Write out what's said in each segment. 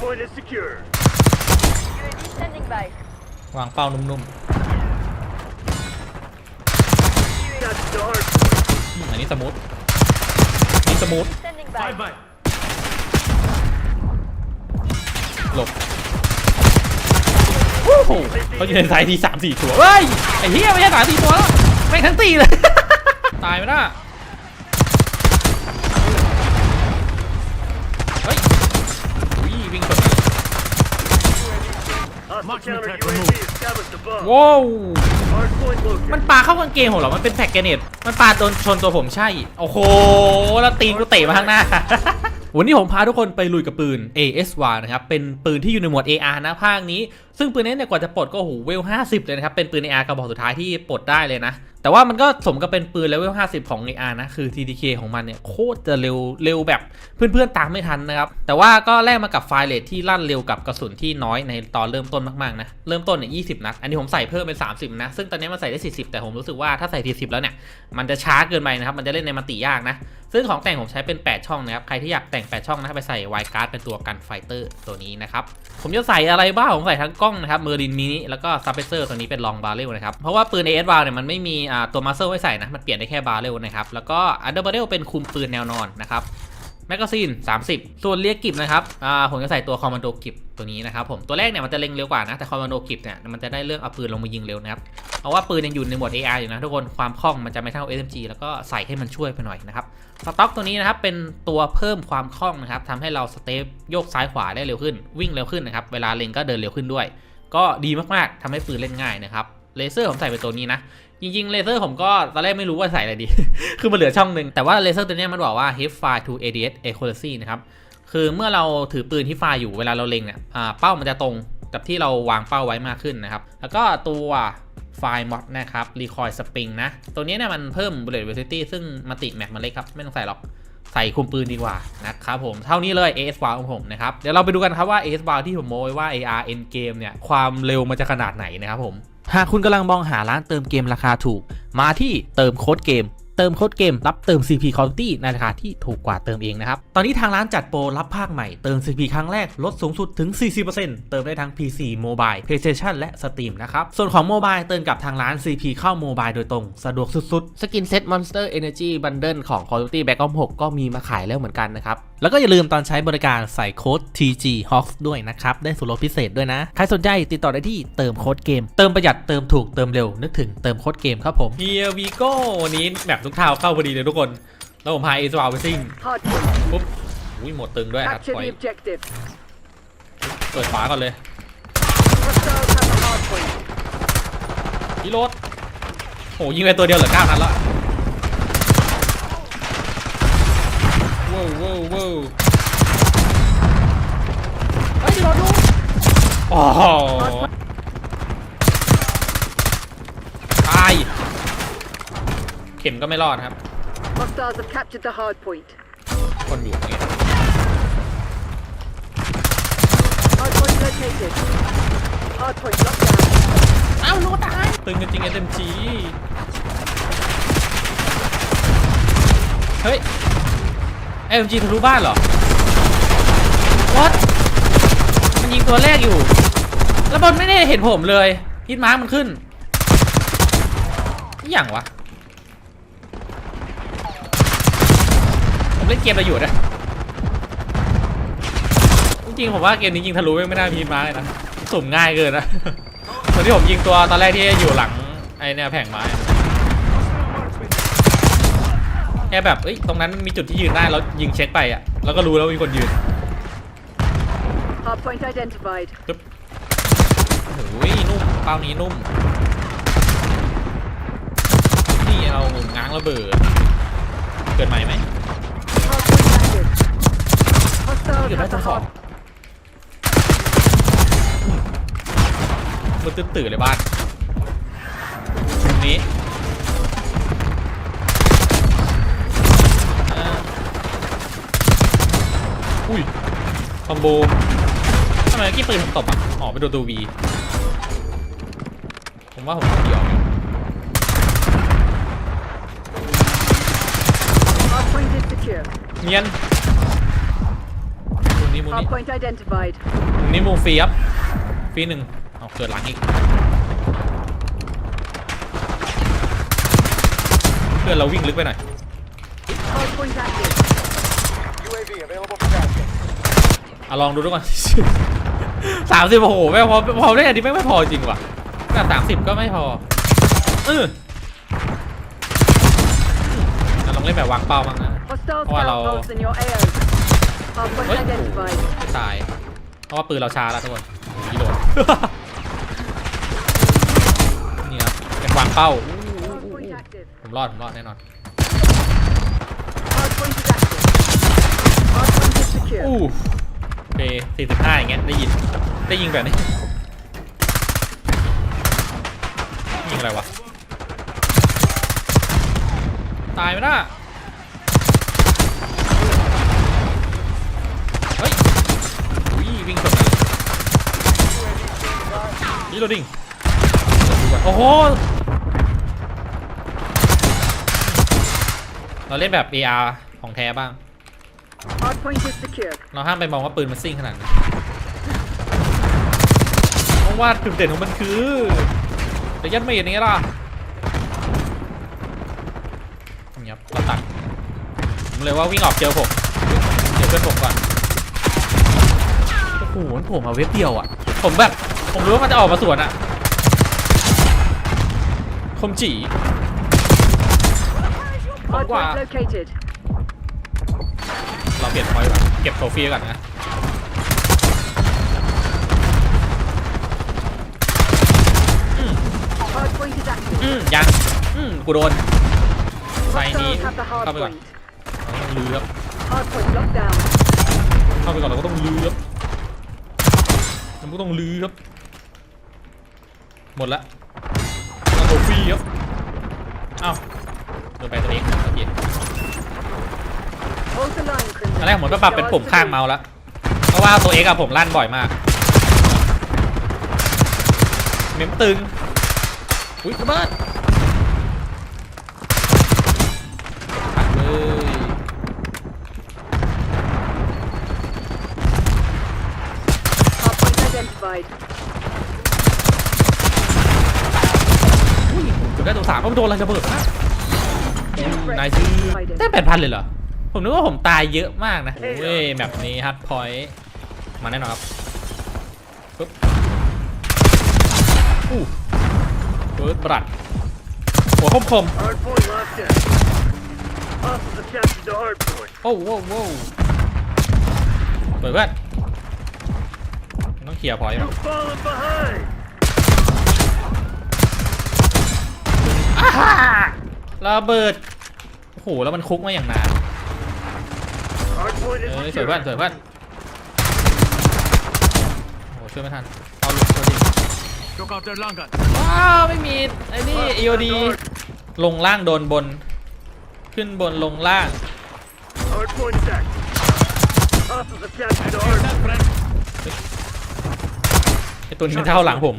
point is secure. UAV standing by. วางเป้านุ่ม That's the hard ๆอืมอันนี้สมูทนี่สมูท Standing by. by. หลบโอ้โหเขาอยู่ในสายทีสามสี่ตัวเฮ้ย ไอ้เหี้ยไม่ใช่สามสี่ตัวแล้วแม่งทั้งตีเลย ตายไหมน่ะ Hostile counter UAV established above. ว้าว Hard point located. มันปาเข้ากางเกงผมเหรอ มันเป็นแพ็กเกเนตมันปาโดนชนตัวผมใช่ โอ้โห แล้วตีนกูเตะมาข้างหน้า วันนี้ผมพาทุกคนไปลุยกับปืน ASY นะครับ เป็นปืนที่อยู่ในหมวด AR นะภาคนี้ ซึ่งปืนนี้เนี่ยกว่าจะปลดก็โอ้โหเวล50เลยนะครับ เป็นปืน AR กระบอกสุดท้ายที่ปลดได้เลยนะ แต่ว่ามันก็สมกับเป็นปืนเลเวล50ของ AR นะ คือ TDK ของมันเนี่ยโคตรจะเร็วเร็วแบบเพื่อนๆตามไม่ทันนะครับ แต่ว่าก็แลกมากับไฟล์เรทที่ลั่นเร็วกับกระสุนที่น้อยในตอนเริ่มต้นมากๆนะ เริ่มต้นเนี่ย20นัด อันนี้ผมใส่เพิ่มเป็น30 นะ ซึ่งตอนนี้มันใส่ได้ 40 แต่ผมรู้สึกว่าถ้าใส่40แล้วเนี่ย มันจะช้าเกินไปนะครับ มันจะเล่นในมันติยากนะ ซึ่งของแต่งผมใช้เป็น 8 ช่องนะครับ ใครที่อยากแต่ง 8 ช่องนะไปใส่ไวการ์ดเป็นตัวกันไฟเตอร์ตัวนี้นะครับ ผมจะใส่อะไรบ้าง ผมใส่ทั้งกล้องนะครับเมอร์ลินมินิแล้วก็ซับเพเซอร์ตัวนี้เป็นลองบาร์เรลนะครับ เพราะว่าปืน AS บาร์เนี่ยมันไม่มีตัวมาสเซอร์ไว้ใส่นะ มันเปลี่ยนได้แค่บาร์เรลนะครับ แล้วก็อันเดอร์บาร์เรลเป็นคุมปืนแนวนอนนะครับ แมกกาซีน 30 ส่วนเรียกกิบนะครับอ่าผมจะใส่ตัวคอมมานโดกิบตัวนี้นะครับผมตัวแรกเนี่ยมันจะเล็งเร็วกว่านะแต่คอมมานโดกิบเนี่ยมันจะได้เรื่องเอาปืนลงมายิงเร็วนะครับเพราะว่าปืนยังอยู่ในหมวด AR อยู่นะทุกคนความคล่องมันจะไม่เท่า SMG แล้วก็ใส่ให้มันช่วยไปหน่อยนะครับสต็อกตัวนี้นะครับเป็นตัวเพิ่มความคล่องนะครับทำให้เราสเตปโยกซ้ายขวาได้เร็วขึ้น วิ่งเร็วขึ้นนะครับเวลาเล็งก็เดินเร็วขึ้นด้วย ก็ดีมากๆทำให้ปืนเล่นง่ายนะครับเลเซอร์ผมใส่ไปตัวนี้นะ จริงๆเลเซอร์ผมก็ตอนแรกไม่รู้ว่าใส่อะไรดี คือมันเหลือช่องหนึ่งแต่ว่าเลเซอร์ตัวนี้มันบอกว่า hip fire to ADS accuracy นะครับ คือเมื่อเราถือปืนที่ไฟอยู่เวลาเราเล็งเนี่ยอ่าเป้ามันจะตรงกับที่เราวางเป้าไว้มากขึ้นนะครับ แล้วก็ตัวไฟมอดนะครับ recoil spring นะ ตัวนี้เนี่ยมันเพิ่ม bullet velocity ซึ่งมาติแม็กมันเล็กครับ ไม่ต้องใส่หรอก ใส่คุมปืนดีกว่านะครับผมเท่านี้เลย AS w a r ของผมนะครับเดี๋ยวเราไปดูกันครับว่า AS w a r ที่ผมโม้ว่า AR end game เนี่ยความเร็วมันจะขนาดไหนนะครับผมหากคุณกำลังมองหาร้านเติมเกมราคาถูก มาที่เติมโค้ดเกม เติมโค้ดเกมรับเติม CP Quality ในราคาที่ถูกกว่าเติมเองนะครับ ตอนนี้ทางร้านจัดโปรรับภาคใหม่เติม CP ครั้งแรกลดสูงสุดถึง 40%เติมได้ทั้ง PC Mobile PlayStation และ Steam นะครับ ส่วนของ Mobile เติมกับทางร้าน CP เข้า Mobile โดยตรง สะดวกสุดๆ สกินเซ็ต Monster Energy Bundle ของ Call of Duty Black Ops 6ก็มีมาขายแล้วเหมือนกันนะครับแล้วก็อย่าลืมตอนใช้บริการใส่โค้ด TG Hawks ด้วยนะครับ ได้ส่วนลดพิเศษด้วยนะ ใครสนใจติดต่อได้ที่เติมโค้ดเกม เติมประหยัดเติมถูกเติมเร็ว นึกถึงเติมโค้ดเกมครับผม Here we go วันนี้แบบทุกเท้าเข้าพอดีเลยทุกคน แล้วผมพาเอสวาไปซิ่ง Hard point. ปุ๊บ อุ้ยหมดตึงด้วยครับ Capture ปล่อย the objective. เปิดฝาก่อนเลย Hostiles have the hard point. พี่รถโหยิงไปตัวเดียวเหลือเก้านัดแล้ว ว้าวว้าวว้าวเฮ้ยพี่รถดูโอ้โหตาย เข็มก็ไม่รอดครับ Hostiles have captured the hard point. คนอยู่อย่างเงี้ย Hard point located. Hard point locked down. เอ้ารู้ตายตึงกันจริง SMG เฮ้ย SMG ทะลุบ้านเหรอ What มันยิงตัวแรกอยู่ แล้วบอลไม่ได้เห็นผมเลยฮิตมาร์กมันขึ้นนี่อย่างวะ ผมเล่นเกมอะไรอยู่นะจริงๆผมว่าเกมนี้ยิงทะลุไม่น่ามีฮิตมาเลยนะสุ่มง่ายเกินนะตอนที่ผมยิงตัวตอนแรกที่อยู่หลังไอเนี่ยแผงไม้ แค่แบบเอ้ยตรงนั้นมันมีจุดที่ยืนได้แล้วยิงเช็คไปอะแล้วก็รู้แล้วว่ามีคนยืน Hard point identified. โอ้ยนุ่มเป้านี้นุ่ม นี่เราง้างระเบิด เกิดใหม่ไหม Hard point landed. เกิด Hostiles ได้ have ทั้ the งสอง hard มันตื่นตื่นเลยบ้านตรงนี้อ่า อุ้ยคอมโบทำไมเมื่อกี้ปืนผมตบอะอ๋อไปโดนตัววีผมว่าผมต้องเดี่ยว hard point is secure. เนียนตัวนี้นี้มุมนี้ Hardpoint identified. มุมนี้มุมฟรีครับฟรีหนึ่งเอาเกิดหลังอีกเพื่อนเราวิ่งลึกไปหน่อย Hardpoint active. UAV available for tasking. เอาลองดูด้วยก่อนสามสิบโอ้โหไม่พอพอได้อันนี้ไม่งไม่พอจริงว่ะแต่สามสิบก็ไม่พอเออเราลองเล่นแบบวางเป้าบ้างนะ Hostile Oh, hello. scout bolts in your AO. Hardpoint Wait. identified. ตายเพราะว่าปืนเราช้าแล้วทุกคนรีโหลดนี่ครับเป็นวางเป้า Hardpoint active. ผมรอดผมรอดแน่นอน Hardpoint is active. Hardpoint is secure. อู้โอ เคสี่สิบห้าอย่างเงี้ยได้ยินได้ยิงแบบนี้ยิงอะไรวะตายไหมน่ะเฮ้ยอุ้ยวิ่งชนเลยนี่โรดิ้งโอ้โหเราเล่นแบบ AR ของแท้บ้าง Hardpoint is secure. เราห้ามไปมองว่าปืนมันซิ่งขนาดนั้นเพราะว่าจุดเด่นของมันคือแต่ยัดไม่เห็นอย่างนี้ล่ะเงียบเราตัดผมเลยว่าวิ่งออกเจอผมเจอเพื่อนผมก่อนโอ้โหมันผมมาเว็บเดียวอะ ผมแบบ ผมรู้ว่ามันจะออกมาสวนอะคมจี Hardpoint Wow. located. เราเปลี่ยนพอยต์ก่อนเก็บโทฟี่ไว้ก่อนนะ Hardpoint is active. อืมยังอืมกูโดนไซนี้ Hostiles have the เข้าไปก่อน hardpoint. เราต้องลือครับ Hardpoint locked down. เข้าไปก่อนเราก็ต้องลือครับเราก็ต้องลือครับหมดละเราโทฟี่ครับเอ้าโดนไปตัวเองโอเค Hold the line, ต อนแรกผมก็ปรับเป็นปุ่มข้างเมาส์แล้วเพราะว่าตัวเอกอะผมลั่นบ่อยมาก เมมตึง อุ้ยระเบิดปัดเลยอุ้ยผมเกือบได้ตัวสามเพราะมันโดนอะไรระเบิดนะนายซื้อได้แปดพันเลยเหรอ ผมนึกว่าผมตายเยอะมากนะเว้ยแบบนี้ฮัตพอยต์มาแน่นอนครับปึ๊บอู้เบิร์ดบรัดหัวคมคม Hardpoint locked down. Hostiles have captured the hardpoint. ๆโอ้โว้วโว้วเปิดเพื่อนต้องเคลียร์พอยต์ You've fallen behind. อ้าฮ่าระเบิดโอ้โหแล้วมันคุกมาอย่างนาน Hardpoint เอ is อสวย secure. เพื่อนสวยเพื่อนโอ้โหช่วยไม่ทันเอาลุกตัวดิ Took out their long gun. ว้าวไม่มีไอ้นี่ EOD ลงล่างโดนบน ขึ้นบนลงล่าง Hardpoint is active. Hostiles have captured the hardpoint. ไอตัวนี้มันเท่าหลังผม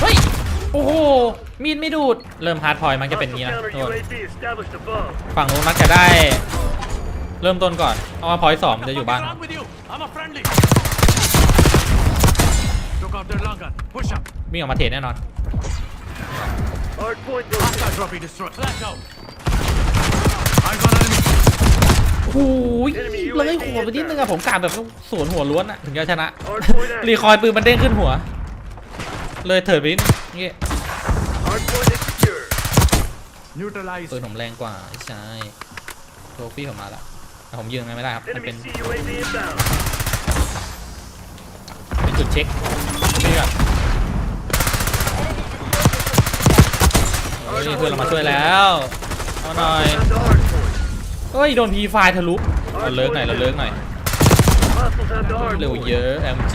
เฮ้ย โอ้โห มีดไม่ดูด เริ่มฮาร์ดพอยต์มันจะเป็นอย่างนี้ Hostile นะ counter โทษ UAV established above. ฝั่งนู้นมักจะได้ เริ่มต้นก่อนเพราะว่าพอยต์สองมันจะอยู่บ้าน wrong with you? I'm a friendly. Took out their long gun. Push up. วิ่งออกมาเทรดแน่นอน Hardpoint located. Drop destroyed. Flash out. Eyes on enemy. โอ้โหเลยหัวไปนิดนึงอะผมกาแบบสวนหัวล้วนอะถึงจะชนะ รีคอยล์ปืนมันเด้งขึ้นหัว เลยเถิดไปนิดนึงนี่ Hardpoint is secure. ปืนผมแรงกว่าใช่โทฟี่ผมมาแล้วแต่ผมยืนไม่ได้ครับ มันเป็น Enemy CUAV inbound. เป็นจุดเช็คนี่ก่อนเฮ้ยเพื่อนเรามาช่วยแล้วเอาหน่อย Hostiles have the hardpoint. เฮ้ย โดนพีไฟทะลุเราเลิกหน่อยเราเลิกหน่อย Hostiles have the เร็ว hardpoint. เยอะ MG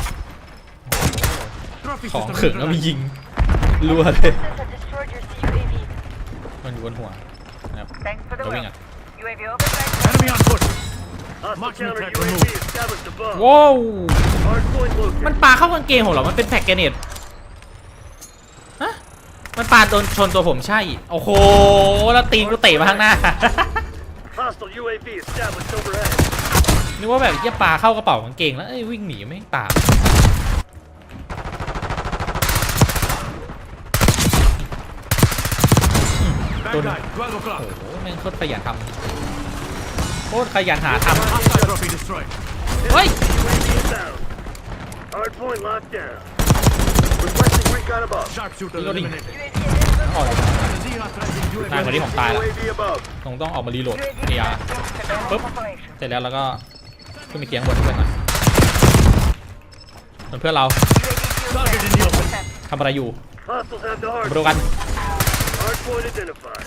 Trophy ของ system ขึงแล้วมี neutralized. ยิงรัวเลย Forces have destroyed your CUAV. มันอยู่บนหัวนะครับ Thanks for the Going win. up. UAV overflight. Enemy on foot. Hostile Mark me counter track UAV removed. established above. ว้าว Hardpoint มัน located. ปาเข้ากางเกงผมเหรอ มันเป็นแพ็กเกเนตฮะมันปาโดนชนตัวผมใช่ โอ้โห แล้วตีนกูเตะมาข้างหน้า Hostile UAV established overhead. นึกว่าแบบเหี้ยปาเข้ากระเป๋ากางเกงแล้วเอ้ยวิ่งหนีไม่ตาม Bad Don't- guy. 12 o'clock. โอ้โหแม่งโคตรขยันทำโคตรขยันหาท Hostile trophy destroyed. ำเฮ้ย UAV inbound. Hardpoint locked down. Requesting recon above. Sharpshooter Reloading. eliminated. UAV is ออก Xenotrizing นานกว่านี้ผมตายแล้ว UAV above. คงต้องออกมารีโหลด UAV เนีย surveillance Boop. operation. เสร็จแล้วแล้วก็ขึ้นไปเคียงบนเพื่อนหน่อยเหมือนเพื่อนเรา Target in the open. ทำอะไรอยู่ Hostiles have the มาดู hard. กัน Hardpoint identified.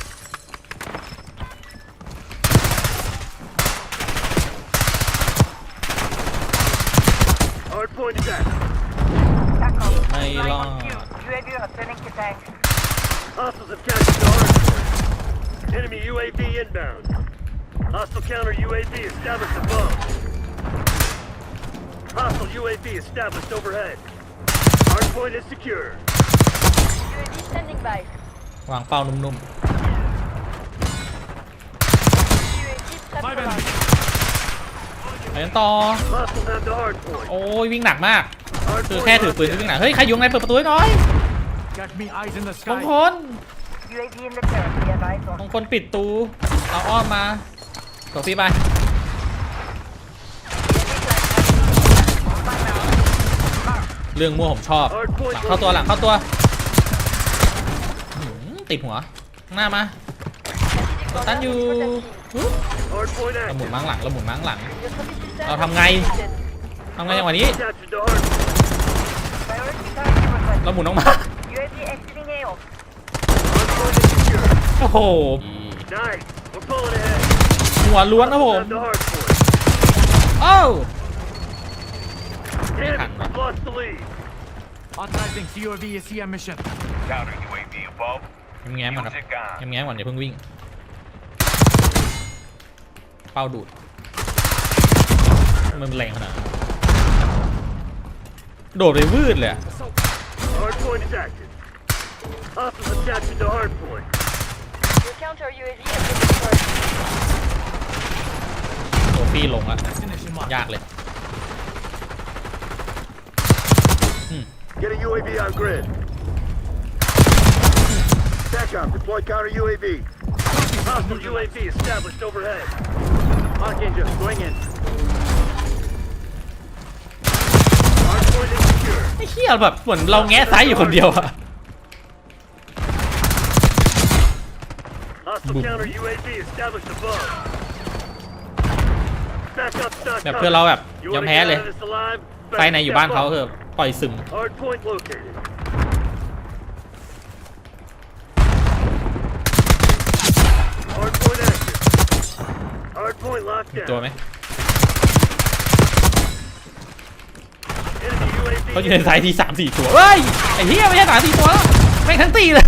Hardpoint is active. TACOM. May Flying lang. on cue. UAV returning to tank. Hostiles have captured the hardpoint. Enemy UAV inbound. Hostile counter UAV established above. Hostile UAV established overhead. Hardpoint is secure. UAV standing by. วางเป้านุ่ม UAV Five stabilized. enemies. ๆ ไปกันต่อ Hostiles have the hardpoint. โอ้ยวิ่งหนักมาก คือ Hardpoint แค่ถือ locked ปืนก็ down. วิ่งหนัก เฮ้ยใครอยู่ข้างในเปิดประตูให้หน่อย Got me eyes in the มง sky. คล UAV in the turret. Be advised ม on. งคลปิดตูเอาอ้อมมาตกพี่ไป UAV flight on my mount. Mark. เรื่องมั่วผมชอบ หลังเข้าตัวหลังเข้าตัวหืมติดหัวข้างหน้ามา Strategic ตันอยู่ protecting. อุ๊ย Hardpoint เราหมุน active. มั้งหลังเราหมุนมั้งหลัง Your trophy system Tao làm ngay. activated. ทำไงจังหวะนี้ Captured the hardpoint. Priority target request. เราหมุนออกมา UAV exiting AO. Hardpoint is secure. โอ้โห Nice. We're pulling ahead. หัวล้วนนะผม Hostiles have the hardpoint. โอ้า Damn Hang it, on. we've lost the lead. Authorizing CUAV SCM mission. Counter UAV above. แง้มๆก่อนครับ Use it gun. แง้มๆก่อนอย่าเพิ่งวิ่ง เป้าดูด ทำไมมันแรงขนาดนั้นโดดเลยวืดเลยอะ Hardpoint is active. Hostiles have captured the hardpoint. Your counter UAV has been destroyed. โดดฟี่ลงละ Destination mark. ยากเลย Get a UAV on grid. SACOM, deploy counter UAV. Hostile UAV established overhead. Archangel, going in. Hardpoint is secure. ไอ้เหี้ยแบบเหมือนเราแง้ซ้ายอยู่คนเดียวอะ Hostile Boom. counter UAV established above. Backup stock แบบเพื่อนเราแบบ You ยอม wanna แพ้ get เลย out of this alive? ไฟในอยู่บ้านเขาคือปล่อยซึม Hardpoint located. Hardpoint active. Hardpoint locked มีตัว down. ไหม Enemy UAV เขาอยู่ในสายทีสามสี่ตัวเฮ้ยไอ้เหี้ยไม่ใช่สามสี่ตัวแล้วแม่งทั้งตีเลย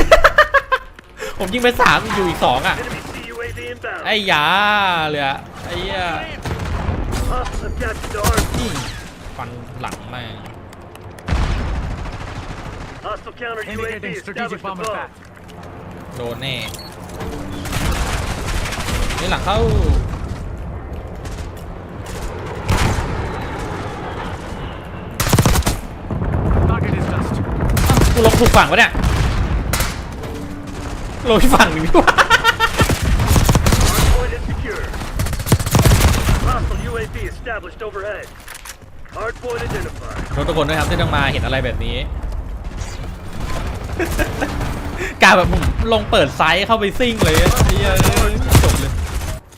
ผมยิงไปสามอยู่อีกสองอะ Enemy CUAV inbound. ไอ้ยาเลยอะไอ้เหี้ย Hostiles have captured the hardpoint. นี่ฟันหลังแม่ง Hostile counter UAV Indicating strategic established bomber above. path. โดนแน่นี่หลังเข้า Target is dust. กูลงถูกฝั่งปะเนี่ยลงที่ฝั่งหนึ่งดีกว่า Hardpoint is secure. Hostile UAV established overhead. Hardpoint identified. ขอโทษทุกคนด้วยครับที่ต้องมาเห็นอะไรแบบนี้กลารแบบผมลงเปิดไซส์เข้าไปซิ่งเลยอะไอ้เหี้ยจบเลย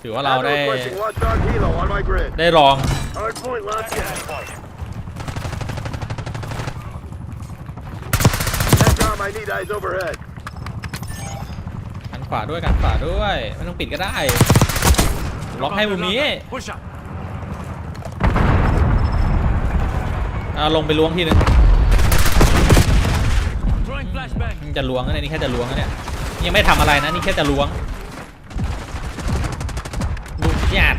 ถือว่าเราได้ requesting watchdog helo on my grid. ได้ลอง Hardpoint locked down. SACOM, I need eyes overhead. ฝาด้วยกันฝาด้วยไม่ต้องปิดก็ได้ ล็อกให้มุมนี้ Push up. เอาลงไปล้วงทีนึง Throwing flashbang. นี่จะล้วงนะเนี่ยนี่แค่จะล้วงนะเนี่ยยังไม่ทำอะไรนะนี่แค่จะล้วงลูกหยาด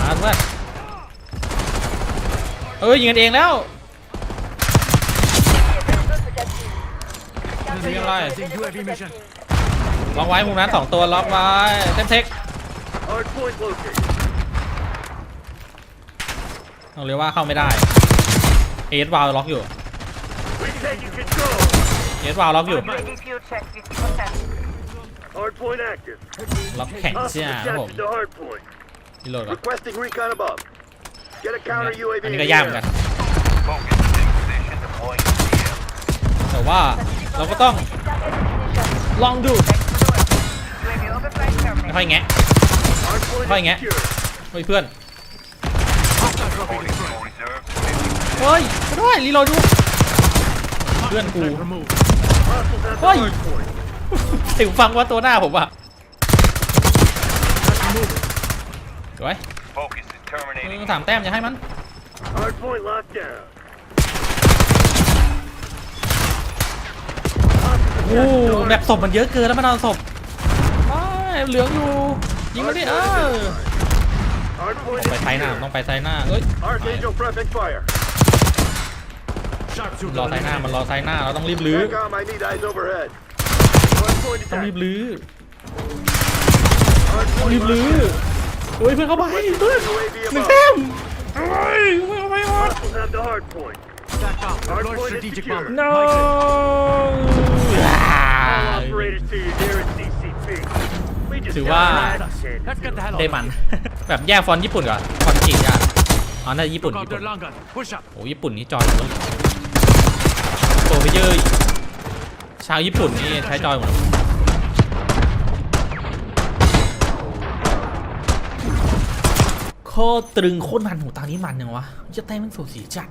มาเพื่อนเอ้ยยิงกันเองแล้ว ยิงอะไร Using UAV mission. ล็อกไว้มุมนั้นสองตัวล็อกไว้เต็มเทค Hard point located. เอาเลยว่าเข้าไม่ได้เอสวาลล็อกอยู่ We've taken control. เอสวาลล็อกอยู่ UAV fuel check 50%. Hard point active. ล็อกแข็ง Hostiles จ้าครับผม captured the hard point. รีโหลดก่อน Requesting recon above. Get a counter อัน UAV นี้ in ก็ the ยากเหมือน air. กัน Focus is in position, deploying ECM. แต่ว่า เราก็ต้องลองดูค่อยแงะค่อยแงะเฮ้ยเพื่อนเฮ้ยด้วยรีโหลดดูเพื่อนกูเฮ้ยถึงฟังว่าตัวหน้าผมอะเดี๋ยวไงถามแต้มอย่าให้มัน Hard point locked down. โอ้แบบศพมันเยอะเกินแล้วมันเอาศพไม่เหลืองอยู่ยิงมันดิเออ Hard ต้ point องไป is ไซหน้า secure. ต้องไปไซหน้าเอ้ย Archangel prepping fire. มัน Sharpshooter. รอไซหน้ามันรอไซหน้าเราต้องรีบลื้อ Back on, I need eyes overhead. Hard point ต้องรีบ attack. ลื้อ Hard ต้อง point รีบลื้อ locked เฮ้ยเพื่อนเข้าไปเพื่อน down. UAV หนึ่ง above. แต้มเฮ้ยไม่เอาไปวะ Hostiles have the hard point. Stack down. Hard Deploy point is strategic secure. bomb. no All operators to your nearest CCP. We just ถือ got ว่า our ass handed Let's get the to hell ได้ out. มัน แบบแยกฟอนต์ญี่ปุ่นก่อนฟอนต์จีนกันอ๋อน่าจะญี่ปุ่น Look out ญี่ปุ่ their น long gun. Push up. โอ้ญี่ปุ่นนี่จอยหมดเลยโตไปเยอะชาวญี่ปุ่นนี่ใช้จอยหมดเลยโคตรตรึงโคตรมันหูตานี้มันยังวะจะเต้นมันสูสีจัด